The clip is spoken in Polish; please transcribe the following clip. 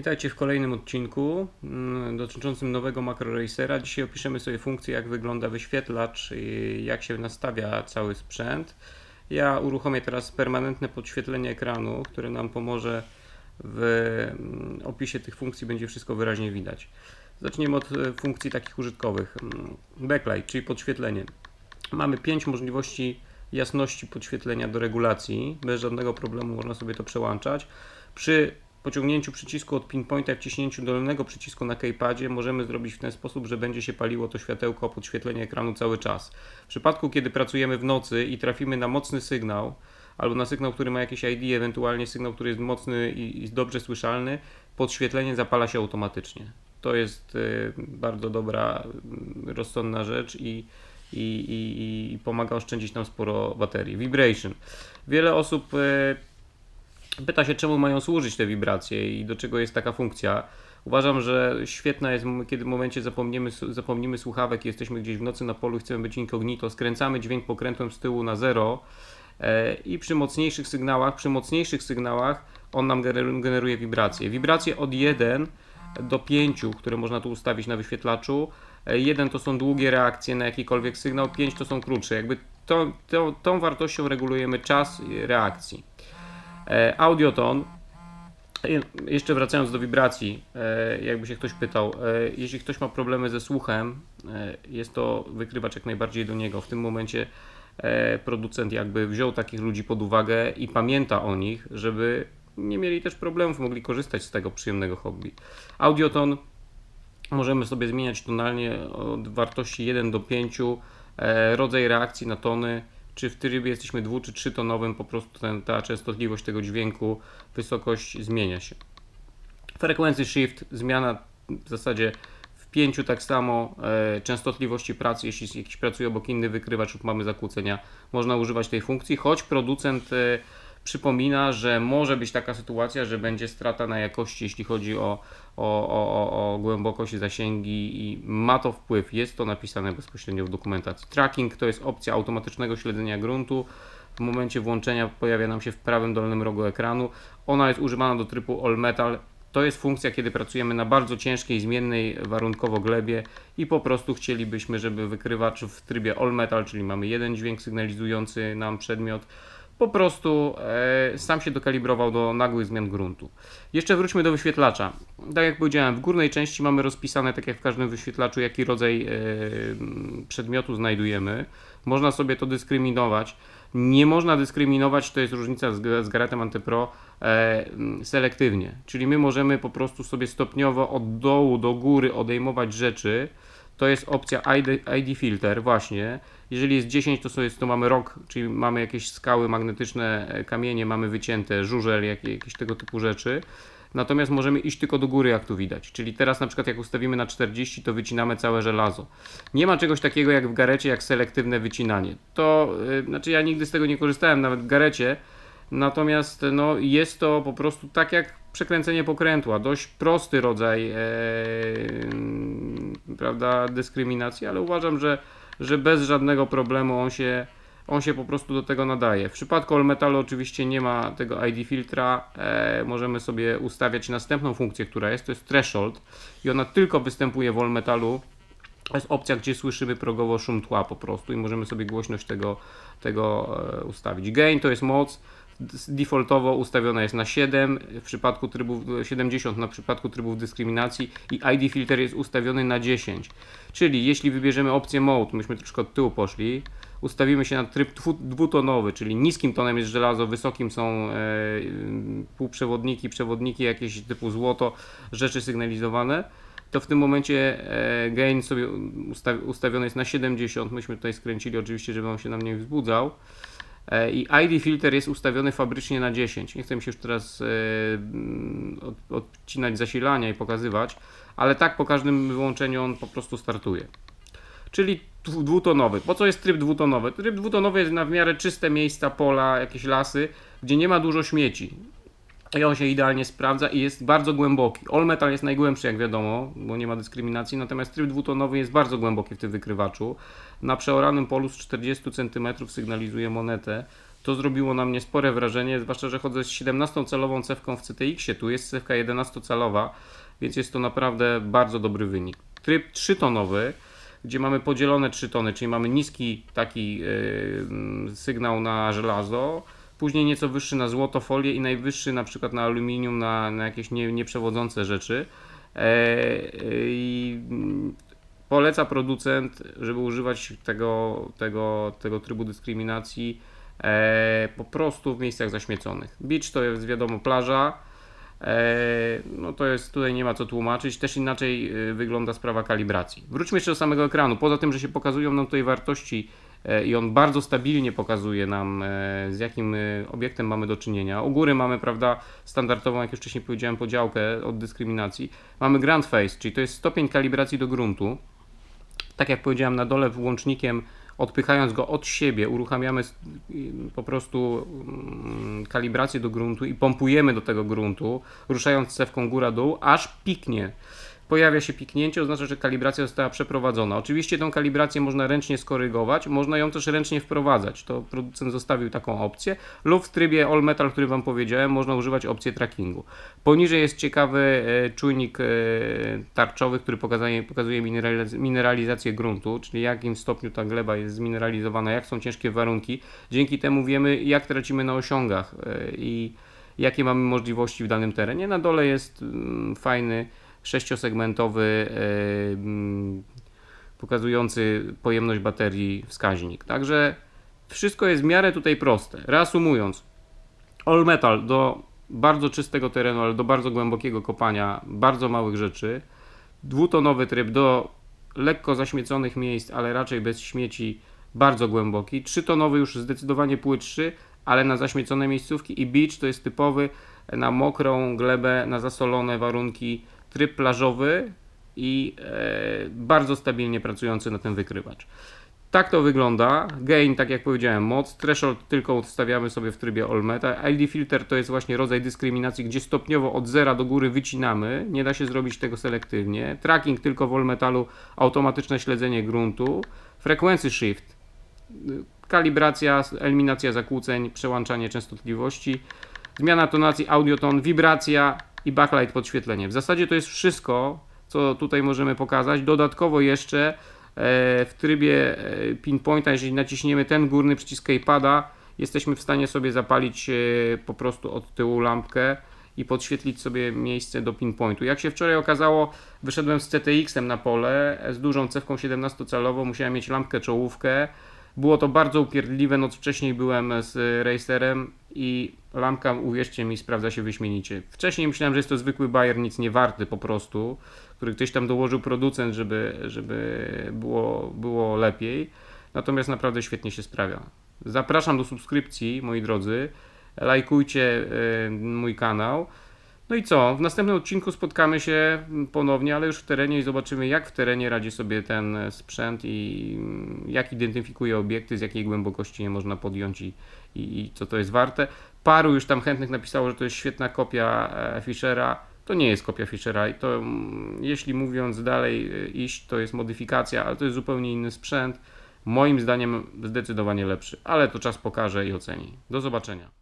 Witajcie w kolejnym odcinku mm, dotyczącym nowego MacroRacera. Dzisiaj opiszemy sobie funkcję, jak wygląda wyświetlacz jak się nastawia cały sprzęt. Ja uruchomię teraz permanentne podświetlenie ekranu, które nam pomoże w mm, opisie tych funkcji, będzie wszystko wyraźnie widać. Zaczniemy od e, funkcji takich użytkowych. Mm, Backlight, czyli podświetlenie. Mamy 5 możliwości jasności podświetlenia do regulacji. Bez żadnego problemu można sobie to przełączać. Przy pociągnięciu przycisku od pinpointa i wciśnięciu dolnego przycisku na keypadzie możemy zrobić w ten sposób, że będzie się paliło to światełko podświetlenia ekranu cały czas. W przypadku, kiedy pracujemy w nocy i trafimy na mocny sygnał, albo na sygnał, który ma jakieś ID, ewentualnie sygnał, który jest mocny i, dobrze słyszalny, podświetlenie zapala się automatycznie. To jest y, bardzo dobra, y, rozsądna rzecz i, i, i, i pomaga oszczędzić nam sporo baterii. Vibration. Wiele osób y, Pyta się, czemu mają służyć te wibracje i do czego jest taka funkcja. Uważam, że świetna jest, kiedy w momencie zapomnimy, zapomnimy słuchawek, jesteśmy gdzieś w nocy na polu chcemy być incognito, skręcamy dźwięk pokrętłem z tyłu na zero e, i przy mocniejszych sygnałach, przy mocniejszych sygnałach on nam generuje wibracje. Wibracje od 1 do 5, które można tu ustawić na wyświetlaczu. 1 e, to są długie reakcje na jakikolwiek sygnał, 5 to są krótsze. Jakby to, to, tą wartością regulujemy czas reakcji. E, audioton, jeszcze wracając do wibracji, e, jakby się ktoś pytał, e, jeśli ktoś ma problemy ze słuchem, jest to wykrywacz jak najbardziej do niego. W tym momencie producent jakby wziął takich ludzi pod uwagę i pamięta o nich, żeby nie mieli też problemów, mogli korzystać z tego przyjemnego hobby. Audioton możemy sobie zmieniać tonalnie od wartości 1 do 5, rodzaj reakcji na tony, czy w trybie jesteśmy dwu czy trzytonowym, po prostu ten, ta częstotliwość tego dźwięku, wysokość zmienia się. Frequency shift, zmiana w zasadzie w pięciu tak samo e, częstotliwości pracy, jeśli jakiś pracuje obok inny wykrywacz lub mamy zakłócenia, można używać tej funkcji, choć producent e, przypomina, że może być taka sytuacja, że będzie strata na jakości, jeśli chodzi o, o, o, o głębokość zasięgi i ma to wpływ. Jest to napisane bezpośrednio w dokumentacji. Tracking to jest opcja automatycznego śledzenia gruntu. W momencie włączenia pojawia nam się w prawym dolnym rogu ekranu. Ona jest używana do trybu All Metal. To jest funkcja, kiedy pracujemy na bardzo ciężkiej, zmiennej warunkowo glebie i po prostu chcielibyśmy, żeby wykrywacz w trybie All Metal, czyli mamy jeden dźwięk sygnalizujący nam przedmiot, po prostu e, sam się dokalibrował do nagłych zmian gruntu. Jeszcze wróćmy do wyświetlacza. Tak jak powiedziałem, w górnej części mamy rozpisane, tak jak w każdym wyświetlaczu, jaki rodzaj e, przedmiotu znajdujemy. Można sobie to dyskryminować. Nie można dyskryminować, to jest różnica z, z Garetem Antepro, e, selektywnie. Czyli my możemy po prostu sobie stopniowo od dołu do góry odejmować rzeczy. To jest opcja ID, ID filter, właśnie jeżeli jest 10, to, sobie, to mamy rok, czyli mamy jakieś skały magnetyczne, e, kamienie, mamy wycięte, żużel, jakieś, tego typu rzeczy. Natomiast możemy iść tylko do góry, jak tu widać. Czyli teraz na przykład jak ustawimy na 40, to wycinamy całe żelazo. Nie ma czegoś takiego jak w garecie, jak selektywne wycinanie. To, yy, znaczy ja nigdy z tego nie korzystałem, nawet w garecie. Natomiast no, jest to po prostu tak jak przekręcenie pokrętła. Dość prosty rodzaj e, prawda, dyskryminacji, ale uważam, że że bez żadnego problemu on się, on się po prostu do tego nadaje. W przypadku All Metalu oczywiście nie ma tego ID filtra, e, możemy sobie ustawiać następną funkcję, która jest, to jest threshold i ona tylko występuje w All Metalu. To jest opcja, gdzie słyszymy progowo szum tła po prostu i możemy sobie głośność tego, tego e, ustawić. Gain to jest moc, defaultowo ustawiona jest na 7 w przypadku trybów 70 na przypadku trybów dyskryminacji i ID filter jest ustawiony na 10. Czyli jeśli wybierzemy opcję mode, myśmy troszkę od tyłu poszli, ustawimy się na tryb dwutonowy, czyli niskim tonem jest żelazo, wysokim są e, półprzewodniki, przewodniki jakieś typu złoto, rzeczy sygnalizowane, to w tym momencie e, gain sobie ustawiony jest na 70, myśmy tutaj skręcili oczywiście, żeby on się nam nie wzbudzał. E, i ID filter jest ustawiony fabrycznie na 10. Nie chcę mi się już teraz e, odcinać zasilania i pokazywać, ale tak po każdym wyłączeniu on po prostu startuje. Czyli dwutonowy. Po co jest tryb dwutonowy? Tryb dwutonowy jest na w miarę czyste miejsca, pola, jakieś lasy, gdzie nie ma dużo śmieci. I on się idealnie sprawdza i jest bardzo głęboki. All metal jest najgłębszy, jak wiadomo, bo nie ma dyskryminacji, natomiast tryb dwutonowy jest bardzo głęboki w tym wykrywaczu. Na przeoranym polu z 40 cm sygnalizuje monetę. To zrobiło na mnie spore wrażenie, zwłaszcza, że chodzę z 17-calową cewką w CTX-ie, tu jest cewka 11-calowa, więc jest to naprawdę bardzo dobry wynik. Tryb 3-tonowy, gdzie mamy podzielone 3 tony, czyli mamy niski taki yy, sygnał na żelazo, później nieco wyższy na złoto, folię i najwyższy na przykład na aluminium, na, na jakieś nie, nieprzewodzące rzeczy. E, i mm, poleca producent, żeby używać tego, tego, tego trybu dyskryminacji e, po prostu w miejscach zaśmieconych. Beach to jest wiadomo plaża, e, no to jest, tutaj nie ma co tłumaczyć, też inaczej e, wygląda sprawa kalibracji. Wróćmy jeszcze do samego ekranu, poza tym, że się pokazują nam tutaj wartości e, i on bardzo stabilnie pokazuje nam, e, z jakim e, obiektem mamy do czynienia. U góry mamy, prawda, standardową, jak już wcześniej powiedziałem, podziałkę od dyskryminacji. Mamy Grand Face, czyli to jest stopień kalibracji do gruntu. Tak jak powiedziałem, na dole włącznikiem, odpychając go od siebie, uruchamiamy po prostu mm, kalibrację do gruntu i pompujemy do tego gruntu, ruszając cewką góra-dół, aż piknie. Pojawia się piknięcie, oznacza, że kalibracja została przeprowadzona. Oczywiście tą kalibrację można ręcznie skorygować, można ją też ręcznie wprowadzać. To producent zostawił taką opcję. Lub w trybie All Metal, który Wam powiedziałem, można używać opcji trackingu. Poniżej jest ciekawy e, czujnik e, tarczowy, który pokazuje, pokazuje mineraliz- mineralizację gruntu, czyli jakim stopniu ta gleba jest zmineralizowana, jak są ciężkie warunki. Dzięki temu wiemy, jak tracimy na osiągach e, i jakie mamy możliwości w danym terenie. Na dole jest mm, fajny sześciosegmentowy pokazujący pojemność baterii wskaźnik. Także wszystko jest w miarę tutaj proste. Reasumując, All Metal do bardzo czystego terenu, ale do bardzo głębokiego kopania, bardzo małych rzeczy. Dwutonowy tryb do lekko zaśmieconych miejsc, ale raczej bez śmieci, bardzo głęboki. Trzytonowy już zdecydowanie płytszy, ale na zaśmiecone miejscówki. I beach to jest typowy na mokrą glebę, na zasolone warunki tryb plażowy i e, bardzo stabilnie pracujący na ten wykrywacz. Tak to wygląda. Gain, tak jak powiedziałem, moc. Threshold tylko ustawiamy sobie w trybie All Meta. ID Filter to jest właśnie rodzaj dyskryminacji, gdzie stopniowo od zera do góry wycinamy. Nie da się zrobić tego selektywnie. Tracking tylko w All Metalu, automatyczne śledzenie gruntu. Frequency Shift, kalibracja, eliminacja zakłóceń, przełączanie częstotliwości. Zmiana tonacji, audioton, wibracja i backlight podświetlenie. W zasadzie to jest wszystko, co tutaj możemy pokazać. Dodatkowo jeszcze e, w trybie e, pinpointa, jeżeli naciśniemy ten górny przycisk keypada, jesteśmy w stanie sobie zapalić e, po prostu od tyłu lampkę i podświetlić sobie miejsce do pinpointu. Jak się wczoraj okazało, wyszedłem z CTX-em na pole z dużą cewką 17-calową, musiałem mieć lampkę czołówkę. Było to bardzo upierdliwe, noc wcześniej byłem z Racerem i lampka, uwierzcie mi, sprawdza się wyśmienicie. Wcześniej myślałem, że jest to zwykły bajer, nic nie warty po prostu, który ktoś tam dołożył producent, żeby, żeby było, było lepiej. Natomiast naprawdę świetnie się sprawia. Zapraszam do subskrypcji, moi drodzy. Lajkujcie y, mój kanał. No i co? W następnym odcinku spotkamy się ponownie, ale już w terenie i zobaczymy, jak w terenie radzi sobie ten sprzęt i jak identyfikuje obiekty, z jakiej głębokości je można podjąć i, i, i co to jest warte. Paru już tam chętnych napisało, że to jest świetna kopia e, Fischera. To nie jest kopia Fischera i to, mm, jeśli mówiąc dalej e, iść, to jest modyfikacja, ale to jest zupełnie inny sprzęt. Moim zdaniem zdecydowanie lepszy, ale to czas pokaże i oceni. Do zobaczenia.